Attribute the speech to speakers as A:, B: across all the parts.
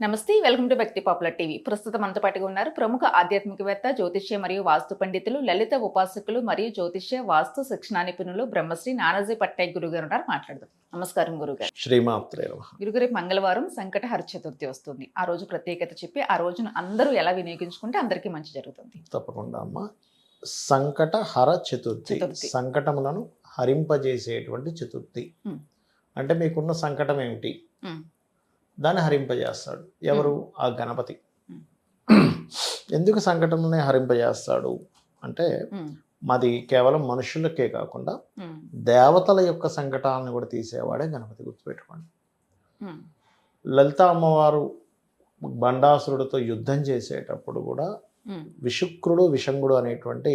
A: నమస్తే welcome to Bhakti popular TV. ప్రస్తుతం మనతో పాటుగా ఉన్నారు ప్రముఖ ఆధ్యాత్మికవేత్త జ్యోతిష్య మరియు వాస్తు పండితులు లలిత ఉపాసకులు మరియు జ్యోతిష్య వాస్తు శిక్షణా నిపుణులు బ్రహ్మశ్రీ నానాజీ పట్నాయక్ గురువు గారు ఉన్నారు. మాట్లాడదాం. నమస్కారం గురుగారు.
B: శ్రీమాత్రే
A: గురుగారు మంగళవారం సంకటహర చతుర్థి వస్తుంది. ఆ రోజు ప్రత్యేకత చెప్పి ఆ రోజును అందరూ ఎలా వినియోగించుకుంటే అందరికీ మంచి జరుగుతుంది.
B: తప్పకుండా అమ్మ. సంకట హర చతుర్థి. సంకటములను హరింపజేసేటువంటి చతుర్థి. అంటే మీకున్న సంకటం ఏమిటి. దాన్ని హరింపజేస్తాడు. ఎవరు? ఆ గణపతి. ఎందుకు సంకటములని హరింపజేస్తాడు అంటే మాది కేవలం మనుషులకే కాకుండా దేవతల యొక్క సంకటాలను కూడా తీసేవాడే గణపతి గుర్తుపెట్టుకోండి. లలిత అమ్మవారు బండాసురుడితో యుద్ధం చేసేటప్పుడు కూడా
A: ఉమ్,
B: విషుక్రుడు విషంగుడు అనేటువంటి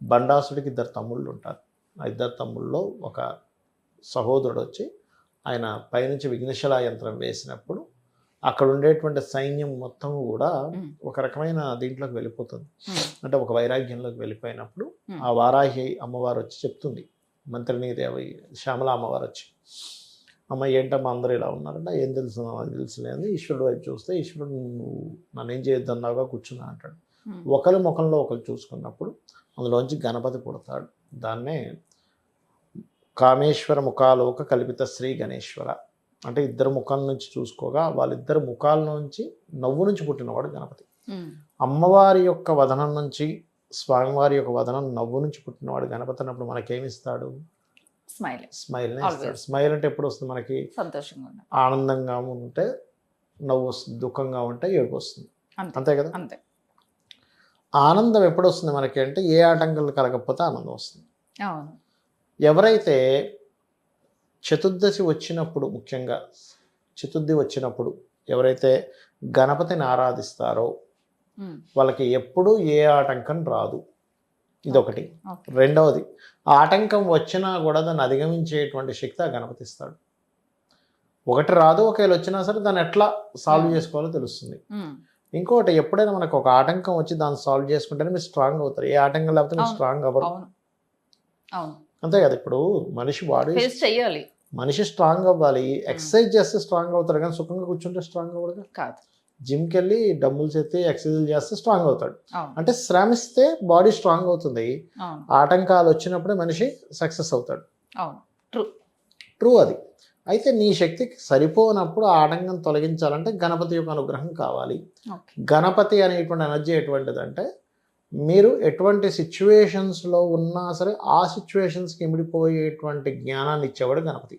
B: బండాసుడికి ఇద్దరు తమ్ముళ్ళు ఉంటారు. ఆ ఇద్దరు తమ్ముళ్ళలో ఒక సహోదరుడు వచ్చి ఆయన పైనుంచి విఘ్నశలా యంత్రం వేసినప్పుడు అక్కడ ఉండేటువంటి సైన్యం మొత్తం కూడా ఒక రకమైన దీంట్లోకి వెళ్ళిపోతుంది. అంటే ఒక వైరాగ్యంలోకి వెళ్ళిపోయినప్పుడు. ఆ వారాహి అమ్మవారు వచ్చి చెప్తుంది. మంత్రిని దేవి శ్యామల అమ్మవారు వచ్చి అమ్మ ఏంటమ్మా అందరూ ఇలా ఉన్నారంటే? ఏం తెలుసు నాకు తెలుసులేదు ఈశ్వరుడు వైపు చూస్తే ఈశ్వరుడు నువ్వు నన్ను ఏం చేయొద్దన్నావుగా కూర్చున్నా అంటాడు. ఒకరి ముఖంలో ఒకరు చూసుకున్నప్పుడు అందులోంచి గణపతి పుడతాడు. దాన్నే కామేశ్వర ముఖాలోక కల్పిత శ్రీ గణేశ్వర. అంటే ఇద్దరు ముఖాల నుంచి చూసుకోగా వాళ్ళిద్దరు ముఖాల నుంచి నవ్వు నుంచి పుట్టినవాడు గణపతి. అమ్మవారి యొక్క వదనం నుంచి స్వామివారి యొక్క వదనం నవ్వు నుంచి పుట్టినవాడు గణపతి అన్నప్పుడు మనకేమిస్తాడు?
A: Smile Always.
B: ఇస్తాడు. స్మైల్ అంటే ఎప్పుడు వస్తుంది మనకి?
A: సంతోషంగా
B: ఆనందంగా ఉంటే నవ్వు వస్తుంది దుఃఖంగా ఉంటే ఏడుపు వస్తుంది
A: అంతే.
B: అంతే కదా?
A: అంతే.
B: ఆనందం ఎప్పుడు వస్తుంది మనకి అంటే ఏ ఆటంకాలు కలగకపోతే ఆనందం వస్తుంది.
A: అవును.
B: ఎవరైతే చతుర్దశి వచ్చినప్పుడు ముఖ్యంగా చతుర్థి వచ్చినప్పుడు ఎవరైతే గణపతిని ఆరాధిస్తారో వాళ్ళకి ఎప్పుడూ ఏ ఆటంకం రాదు. ఇదొకటి. రెండవది ఆటంకం వచ్చినా కూడా దాన్ని అధిగమించేటువంటి శక్తి ఆ గణపతి ఇస్తాడు. ఒకటి రాదు ఒకవేళ వచ్చినా సరే దాన్ని ఎట్లా సాల్వ్ చేసుకోవాలో తెలుస్తుంది. ఇంకోటి ఎప్పుడైనా మనకు ఒక ఆటంకం వచ్చి దాన్ని సాల్వ్ చేసుకుంటేనే మీరు స్ట్రాంగ్ అవుతారు. ఏ ఆటంకం లేకపోతే మీరు. స్ట్రాంగ్ అవ్వరు.
A: అవును.
B: అంతే కదా ఇప్పుడు మనిషి బాడీ
A: చెయ్యాలి.
B: మనిషి స్ట్రాంగ్ అవ్వాలి. ఎక్సర్సైజ్ చేస్తే స్ట్రాంగ్ అవుతాడు కానీ సుఖంగా కూర్చుంటే స్ట్రాంగ్ అవ్వడుగా
A: కాదు.
B: జిమ్కి వెళ్ళి డబ్బులు చేస్తే ఎక్సర్సైజ్ చేస్తే స్ట్రాంగ్ అవుతాడు. అంటే శ్రమిస్తే బాడీ స్ట్రాంగ్ అవుతుంది. ఆటంకాలు వచ్చినప్పుడే మనిషి సక్సెస్ అవుతాడు.
A: ట్రూ
B: ట్రూ అది. అయితే నీ శక్తికి సరిపోనప్పుడు ఆ ఆటంకం తొలగించాలంటే గణపతి యొక్క అనుగ్రహం కావాలి. గణపతి అనేటువంటి ఎనర్జీ ఎటువంటిది అంటే మీరు ఎటువంటి సిచ్యువేషన్స్లో ఉన్నా సరే ఆ సిచ్యువేషన్స్కి ఇమిడిపోయేటువంటి జ్ఞానాన్ని ఇచ్చేవాడు గణపతి.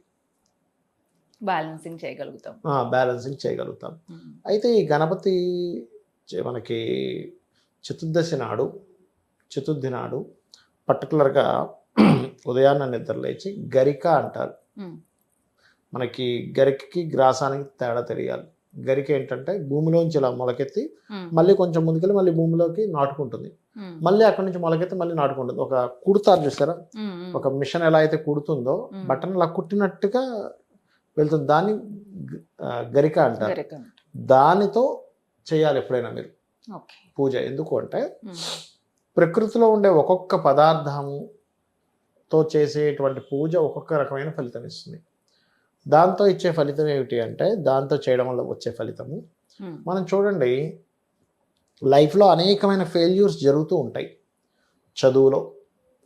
A: బ్యాలెన్సింగ్ చేయగలుగుతాం.
B: బ్యాలెన్సింగ్ చేయగలుగుతాం.
A: ఉమ్,
B: అయితే ఈ గణపతి మనకి చతుర్దశి నాడు చతుర్థి నాడు పర్టికులర్గా ఉదయాన్న నిద్రలేచి గరిక అంటారు.
A: ఉమ్,
B: మనకి గరికకి గ్రాసానికి తేడా తెలియాలి. గరిక ఏంటంటే భూమిలోంచి ఇలా మొలకెత్తి మళ్ళీ కొంచెం ముందుకెళ్ళి మళ్ళీ భూమిలోకి నాటుకుంటుంది. మళ్ళీ అక్కడి నుంచి మొలకెత్తి మళ్ళీ నాటుకుంటుంది. ఒక కుడతారు చూసారా? ఒక మిషన్ ఎలా అయితే కుడుతుందో. బటన్ అలా కుట్టినట్టుగా వెళ్తుంది. దాన్ని గరిక అంటారు. దానితో చేయాలి ఎప్పుడైనా మీరు. పూజ. ఎందుకు అంటే ప్రకృతిలో ఉండే ఒక్కొక్క పదార్థంతో చేసేటువంటి పూజ ఒక్కొక్క రకమైన ఫలితం ఇస్తుంది. దాంతో ఇచ్చే ఫలితం ఏమిటి అంటే దాంతో చేయడం వల్ల వచ్చే ఫలితము. మనం చూడండి లైఫ్లో అనేకమైన ఫెయిల్యూర్స్ జరుగుతూ ఉంటాయి. చదువులో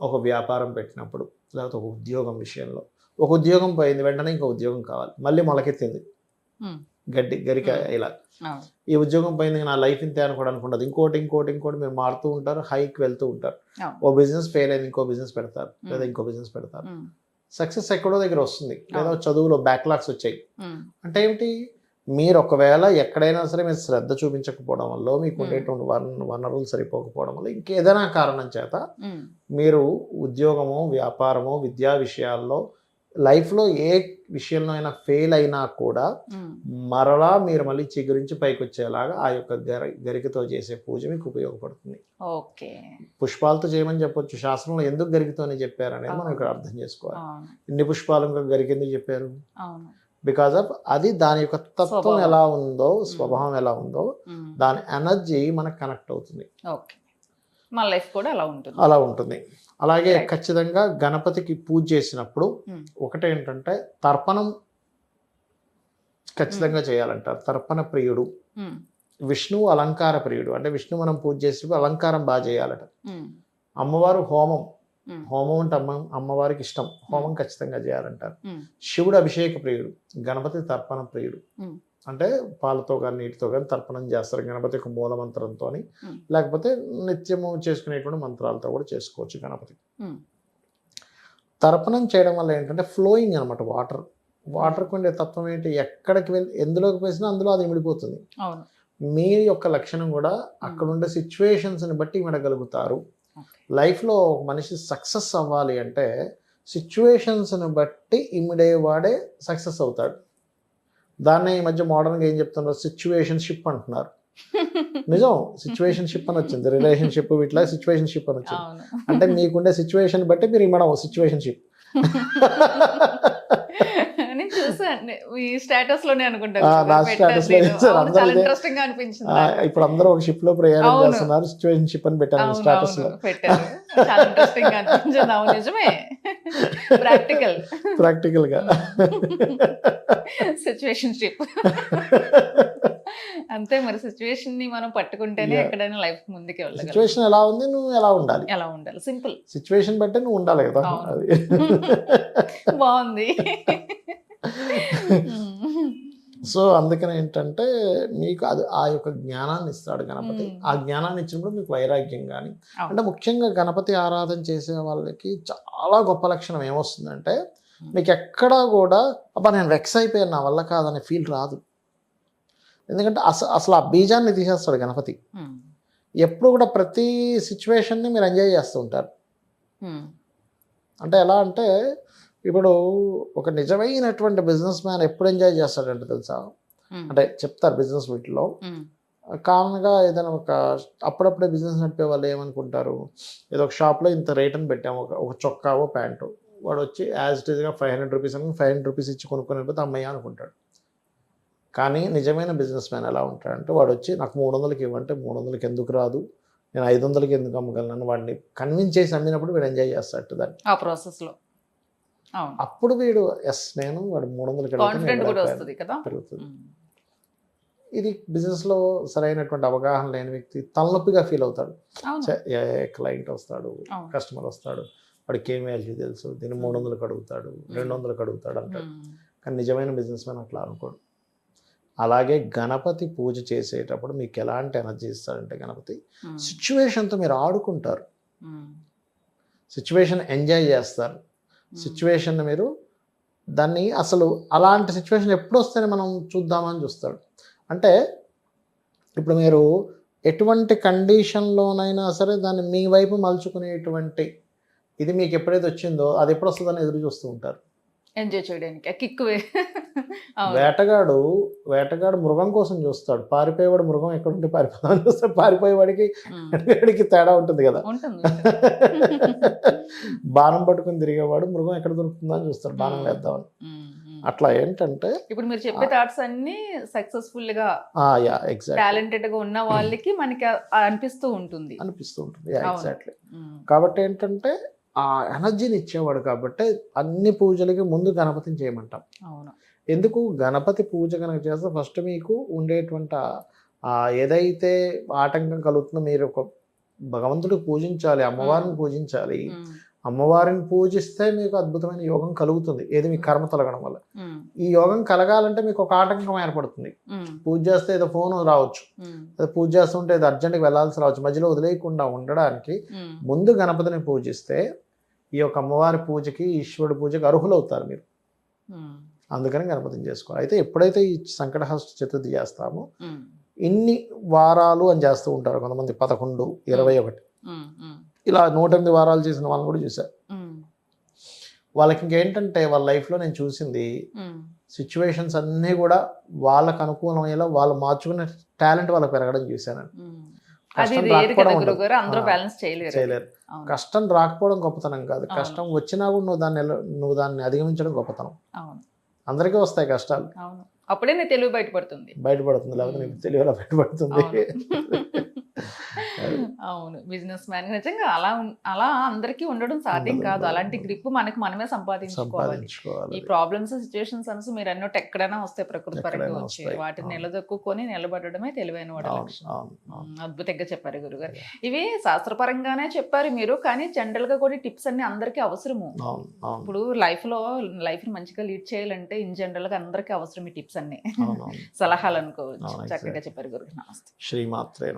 B: ఒక వ్యాపారం పెట్టినప్పుడు లేకపోతే ఒక ఉద్యోగం విషయంలో. ఒక ఉద్యోగం పోయింది వెంటనే ఇంకో ఉద్యోగం కావాలి. మళ్ళీ మొలకెత్తింది. గడ్డి గరిక. ఇలా. ఈ ఉద్యోగం పోయింది నా లైఫ్ ఇంతే అనుకోవడం అనుకుంటుంది ఇంకోటి ఇంకోటి ఇంకోటి మీరు మారుతూ ఉంటారు హైక్ వెళ్తూ ఉంటారు. ఓ బిజినెస్ ఫెయిల్ అయింది ఇంకో బిజినెస్ పెడతారు. లేదా. ఇంకో బిజినెస్ పెడతారు. సక్సెస్ ఎక్కడో దగ్గర వస్తుంది. లేదా. చదువులో బ్యాక్లాగ్స్ వచ్చాయి. అంటే ఏమిటి? మీరు ఒకవేళ ఎక్కడైనా సరే మీరు శ్రద్ధ చూపించకపోవడం వల్ల మీకు. ఉండేటువంటి వన వనరులు సరిపోకపోవడం వల్ల ఇంకేదైనా కారణం చేత మీరు ఉద్యోగము వ్యాపారము విద్యా విషయాల్లో లైఫ్లో ఏ విషయంలో అయినా ఫెయిల్ అయినా కూడా మరలా మీరు మళ్ళీ చిగురించి పైకి వచ్చేలాగా ఆ యొక్క గర గరికతో చేసే పూజ మీకు ఉపయోగపడుతుంది.
A: ఓకే.
B: పుష్పాలతో చేయమని చెప్పొచ్చు. శాస్త్రంలో ఎందుకు గరికతోనే చెప్పారు అనేది మనం ఇక్కడ అర్థం చేసుకోవాలి. ఇన్ని పుష్పాలు ఇంకా గరిక ఎందుకు చెప్పారు బికాజ్ ఆఫ్ అది దాని యొక్క తత్వం. ఎలా ఉందో స్వభావం ఎలా ఉందో దాని ఎనర్జీ మనకు కనెక్ట్ అవుతుంది.
A: ఓకే. మా లైఫ్ కూడా అలా ఉంటుంది.
B: అలా ఉంటుంది. అలాగే. ఖచ్చితంగా గణపతికి పూజ చేసినప్పుడు
A: Hmm.
B: ఒకటేంటంటే తర్పణం ఖచ్చితంగా చేయాలంటారు. తర్పణ ప్రియుడు
A: ఉమ్,
B: విష్ణువు అలంకార ప్రియుడు. అంటే విష్ణు మనం పూజ చేసేటప్పుడు అలంకారం బాగా చేయాలట. అమ్మవారు హోమం. హోమం అంటే అమ్మ అమ్మవారికి ఇష్టం. హోమం ఖచ్చితంగా చేయాలంటారు. శివుడు అభిషేక ప్రియుడు గణపతి తర్పణ ప్రియుడు. అంటే పాలతో కానీ నీటితో కానీ తర్పణం చేస్తారు. గణపతి యొక్క మూల మంత్రంతో. లేకపోతే నిత్యము చేసుకునేటువంటి మంత్రాలతో కూడా చేసుకోవచ్చు గణపతి. తర్పణం చేయడం వల్ల ఏంటంటే ఫ్లోయింగ్ అనమాట వాటర్. వాటర్కి ఉండే తత్వం ఏంటి? ఎక్కడికి వెళ్ళి ఎందులోకి వేసినా అందులో అది ఇమిడిపోతుంది. మీ యొక్క లక్షణం కూడా అక్కడ ఉండే సిచ్యువేషన్స్ని బట్టి ఇమిడగలుగుతారు. లైఫ్లో ఒక మనిషి సక్సెస్ అవ్వాలి అంటే సిచ్యువేషన్స్ని బట్టి ఇమిడేవాడే సక్సెస్ అవుతాడు. దాన్నే ఈ మధ్య మోడర్న్గా ఏం చెప్తున్నారు? సిచ్యువేషన్షిప్ అంటున్నారు. నిజం. సిచ్యువేషన్షిప్ అని వచ్చింది. రిలేషన్షిప్ ఇట్లా సిచ్యువేషన్షిప్ అని వచ్చింది. అంటే మీకుండే సిచ్యువేషన్ బట్టి మీరు ఇమ్మడం సిచ్యువేషన్షిప్. ఇప్పుడు అందరూ ఒక షిప్లో ప్రయాణం. చేస్తున్నారు. సిచ్యువేషన్షిప్ అని పెట్టాను.
A: స్టాటస్లో చాలా ఇంట్రెస్టింగ్ అనిపించింది. అవును నిజమే. ప్రాక్టికల్
B: ప్రాక్టికల్గా.
A: సిచ్యువేషన్ షిప్ అంతే మరి సిచ్యువేషన్ని మనం పట్టుకుంటేనే. ఎక్కడైనా లైఫ్ ముందుకు వెళ్ళగలం.
B: సిచ్యువేషన్ ఎలా ఉంది? నువ్వు ఎలా ఉండాలి?
A: ఎలా ఉండాలి? సింపుల్
B: సిచ్యువేషన్ బట్టి నువ్వు ఉండాలి కదా. అది.
A: బాగుంది.
B: సో అందుకని ఏంటంటే మీకు అది ఆ యొక్క జ్ఞానాన్ని ఇస్తాడు గణపతి. ఆ జ్ఞానాన్ని ఇచ్చినప్పుడు మీకు వైరాగ్యం కానీ. అంటే ముఖ్యంగా గణపతి ఆరాధన చేసే వాళ్ళకి చాలా గొప్ప లక్షణం ఏమొస్తుందంటే. మీకు ఎక్కడా కూడా అబ్బా నేను వెక్స్ అయిపోయాను నా వల్ల కాదనే ఫీల్ రాదు ఎందుకంటే అసలు అసలు ఆ బీజాన్ని తీసేస్తాడు గణపతి ఎప్పుడు కూడా ప్రతి సిచ్యువేషన్ని మీరు ఎంజాయ్ చేస్తూ ఉంటారు అంటే ఎలా అంటే ఇప్పుడు ఒక నిజమైనటువంటి బిజినెస్ మ్యాన్ ఎప్పుడు ఎంజాయ్ చేస్తాడంటే తెలుసా? అంటే చెప్తారు బిజినెస్ వీటిలో. కామన్గా ఏదైనా ఒక అప్పుడప్పుడే బిజినెస్ నడిపే వాళ్ళు ఏమనుకుంటారు? ఏదో ఒక షాప్లో ఇంత రేట్ అని పెట్టాము ఒక ఒక చొక్కావో ప్యాంటు. వాడు వచ్చి యాజ్ ఇట్ ఈస్గా ఫైవ్ హండ్రెడ్ రూపీస్ అని ఫైవ్ హండ్రెడ్ రూపీస్ ఇచ్చి కొనుక్కొని వెళ్ళిపోతే అమ్మయ్య అనుకుంటాడు. కానీ నిజమైన బిజినెస్ మ్యాన్ ఎలా ఉంటాడంటే వాడు వచ్చి నాకు మూడు వందలకి ఇవ్వంటే మూడు వందలకి ఎందుకు రాదు? నేను ఐదు వందలకి ఎందుకు అమ్మగలను? వాడిని కన్విన్స్ చేసి అమ్మినప్పుడు వీడు ఎంజాయ్ చేస్తాడు దాన్ని.
A: ఆ ప్రాసెస్లో. అవును
B: అప్పుడు వీడు ఎస్ నేను వాడు మూడు
A: కదా?
B: పెరుగుతుంది. ఇది బిజినెస్లో సరైనటువంటి అవగాహన లేని వ్యక్తి తలనొప్పిగా ఫీల్ అవుతాడు. క్లయింట్ వస్తాడు కస్టమర్ వస్తాడు వాడికి ఏం వాల్యూ తెలుసు దీన్ని మూడు వందలకు అడుగుతాడు రెండు వందలకు అడుగుతాడు అంటాడు. కానీ నిజమైన బిజినెస్ మ్యాన్ అట్లా అనుకోడు. అలాగే గణపతి పూజ చేసేటప్పుడు మీకు ఎలాంటి ఎనర్జీ ఇస్తాడంటే గణపతి సిచ్యువేషన్తో మీరు ఆడుకుంటారు. సిచ్యువేషన్ ఎంజాయ్ చేస్తారు. సిచ్యువేషన్ మీరు దాన్ని అసలు అలాంటి సిచ్యువేషన్ ఎప్పుడు వస్తేనే మనం చూద్దామని చూస్తాడు. అంటే ఇప్పుడు మీరు ఎటువంటి కండిషన్లోనైనా సరే దాన్ని మీ వైపు మలుచుకునేటువంటి ఇది మీకు ఎప్పుడైతే వచ్చిందో అది ఎప్పుడు వస్తుందని ఎదురు చూస్తూ ఉంటారు.
A: ఎంజాయ్ చేయడానికి ఆ కిక్
B: వేటగాడు వేటగాడు మృగం కోసం చూస్తాడు. పారిపోయేవాడు మృగం ఎక్కడుంటే పారిపోదామని చూస్తాడు. పారిపోయేవాడికి వేటగాడికి తేడా ఉంటుంది కదా. బాణం పట్టుకుని తిరిగేవాడు మృగం ఎక్కడ దొరుకుతుందో అని చూస్తాడు. బాణం వేద్దామని. అట్లా ఏంటంటే
A: ఇప్పుడు మీరు చెప్పే థాట్స్ అన్ని సక్సెస్ఫుల్గా
B: యా ఎగ్జాక్ట్
A: టాలెంటెడ్గా ఉన్న వాళ్ళకి మనకి అనిపిస్తూ ఉంటుంది.
B: అనిపిస్తూ ఉంటుంది. ఎగ్జాక్ట్లీ కాబట్టి ఏంటంటే ఆ ఎనర్జీని ఇచ్చేవాడు కాబట్టి అన్ని పూజలకి ముందు గణపతిని చేయమంటాం.
A: అవును.
B: ఎందుకు? గణపతి పూజ కనుక చేస్తే ఫస్ట్ మీకు ఉండేటువంటి ఏదైతే ఆటంకం కలుగుతుందో మీరు ఒక భగవంతుడికి పూజించాలి అమ్మవారిని పూజించాలి అమ్మవారిని పూజిస్తే మీకు అద్భుతమైన యోగం కలుగుతుంది. ఏది మీ కర్మ తొలగడం వల్ల. ఈ యోగం కలగాలంటే మీకు ఒక ఆటంకం ఏర్పడుతుంది. పూజ చేస్తే ఏదో ఫోన్ రావచ్చు. అదే పూజ చేస్తుంటే ఏదో అర్జెంట్కి వెళ్ళాల్సి రావచ్చు. మధ్యలో వదిలేయకుండా ఉండడానికి ముందు గణపతిని పూజిస్తే ఈ యొక్క అమ్మవారి పూజకి ఈశ్వరుడి పూజకి అర్హులవుతారు మీరు. అందుకని గణపతిని చేసుకోవాలి. అయితే ఎప్పుడైతే ఈ సంకటహస్త చతుర్థి చేస్తామో ఇన్ని వారాలు అని చేస్తూ ఉంటారు కొంతమంది. పదకొండు ఇరవై ఒకటి. ఇలా నూట ఎనిమిది వారాలు చేసిన వాళ్ళని కూడా చూశారు వాళ్ళకి ఇంకేంటంటే వాళ్ళ లైఫ్లో నేను చూసింది సిచ్యువేషన్స్ అన్నీ కూడా వాళ్ళకు అనుకూలమయ్యేలా వాళ్ళు మార్చుకునే టాలెంట్ వాళ్ళకి పెరగడం చూశాను.
A: చేయలేరు.
B: కష్టం రాకపోవడం గొప్పతనం కాదు. కష్టం వచ్చినా కూడా నువ్వు దాన్ని ఎలా- నువ్వు దాన్ని అధిగమించడం గొప్పతనం. అందరికీ వస్తాయి కష్టాలు.
A: అప్పుడే నీ తెలివి బయటపడుతుంది.
B: బయటపడుతుంది. లేకపోతే నీకు తెలియలా బయటపడుతుంది?
A: అవును. బిజినెస్ మ్యాన్ నిజంగా అలా అలా అందరికీ ఉండడం సాధ్యం కాదు. అలాంటి. గ్రిప్ మనకి మనమే సంపాదించుకోవాలి. ఈ ప్రాబ్లమ్స్ సిచ్యువేషన్స్ అనేసి మీరు అన్నట్టు ఎక్కడైనా వస్తాయి. ప్రకృతి పరంగా వచ్చి. వాటిని. నిలదొక్కుని నిలబడడమే తెలివైన వాడి అద్భుతంగా చెప్పారు గురుగారు. ఇవి శాస్త్రపరంగానే చెప్పారు మీరు కానీ జనరల్గా కూడా టిప్స్ అన్ని అందరికీ అవసరము. ఇప్పుడు లైఫ్లో లైఫ్ని మంచిగా లీడ్ చేయాలంటే ఇన్ జనరల్గా అందరికీ అవసరం ఈ టిప్స్ అన్ని. సలహాలు అనుకోవచ్చు. చక్కగా. చెప్పారు గురుగారు. నమస్తే.
B: శ్రీమాత్రే